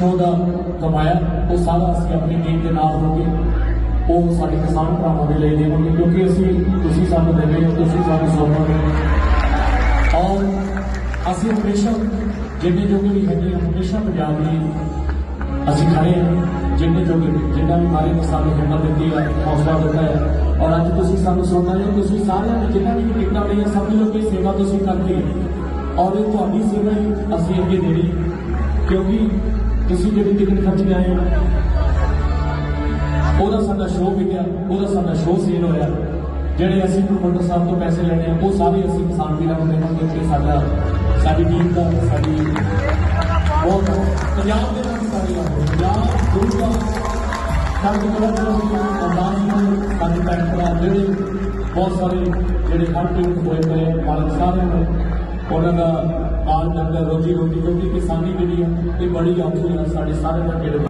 ਪਿੱਛੋਂ ਦਾ ਕਮਾਇਆ ਉਹ ਸਾਰਾ ਅਸੀਂ ਆਪਣੀ ਟੀਮ ਦੇ ਨਾਲ ਹੋ ਕੇ ਉਹ ਸਾਡੇ ਕਿਸਾਨ ਭਰਾਵਾਂ ਦੇ ਲਈ ਦੇਵਾਂਗੇ ਕਿਉਂਕਿ ਅਸੀਂ ਤੁਸੀਂ ਸਾਨੂੰ ਦਿੰਦੇ ਹੋ ਤੁਸੀਂ ਸਾਨੂੰ ਸੌਂਪੋਗੇ ਔਰ ਅਸੀਂ ਹਮੇਸ਼ਾ ਜਿੰਨੇ ਜੋਗੇ ਵੀ ਹੈਗੇ ਹਾਂ ਹਮੇਸ਼ਾ ਪੰਜਾਬ ਲਈ ਅਸੀਂ ਖੜੇ ਹਾਂ ਜਿੰਨੇ ਜੋਗੇ ਜਿੰਨਾ ਵੀ ਮਾਰੇ ਨੇ ਸਾਨੂੰ ਹਿੰਮਤ ਦਿੱਤੀ ਹੈ ਹੌਸਲਾ ਦਿੱਤਾ ਹੈ ਔਰ ਅੱਜ ਤੁਸੀਂ ਸਾਨੂੰ ਸੁਣਨਾ ਹੈ ਤੁਸੀਂ ਸਾਰਿਆਂ ਨੇ ਜਿੰਨਾ ਵੀ ਟਿਕਟਾਂ ਲਈਆਂ ਸਭ ਲੋਕ ਇਹ ਸੇਵਾ ਤੁਸੀਂ ਕਰਦੇ ਹੋ ਔਰ ਇਹ ਤੁਹਾਡੀ ਸੇਵਾ ਹੀ ਅਸੀਂ ਅੱਗੇ ਦੇਣੀ ਕਿਉਂਕਿ ਤੁਸੀਂ ਜਿਹੜੀ ਟਿਕਟ ਖਰਚ ਕੇ ਆਏ ਹੋ ਉਹਦਾ ਸਾਡਾ ਸ਼ੋਅ ਵਿਕਿਆ ਉਹਦਾ ਸਾਡਾ ਸ਼ੋਅ ਸੇਲ ਹੋਇਆ। ਜਿਹੜੇ ਅਸੀਂ ਪ੍ਰਮੋਟਰ ਸਾਹਿਬ ਤੋਂ ਪੈਸੇ ਲੈਣੇ ਆ ਉਹ ਸਾਰੇ ਅਸੀਂ ਕਿਸਾਨ ਵੀਰਾਂ ਨੂੰ ਦੇਵਾਂਗੇ ਕਿ ਸਾਡਾ ਸਾਡੀ ਟੀਮ ਦਾ ਸਾਡੀ ਬਹੁਤ ਪੰਜਾਬ ਦੇ ਨਾਲ ਸਾਡੀ ਆ। ਪੰਜਾਬ ਗੁਰੂ ਦਾ ਸਾਡੇ ਕੋਲ ਅਰਦਾਸ ਸਾਡੇ ਭੈਣ ਭਰਾ ਜਿਹੜੇ ਬਹੁਤ ਸਾਰੇ ਜਿਹੜੇ ਹਰ ਟੀਮ ਹੋਏ ਪਏ ਆ, ਮਾਲਕ ਸਾਹਿਬ ਨੇ ਉਹਨਾਂ ਦਾ ਆਲ ਡੰਗਰ ਰੋਜੀ ਰੋਟੀ ਕਿਉਂਕਿ ਕਿਸਾਨੀ ਜਿਹੜੀ ਆ, ਇਹ ਬੜੀ ਔਖੀ ਆ, ਸਾਡੇ ਸਾਰੇ ਦਾ ਜਿਹੜੇ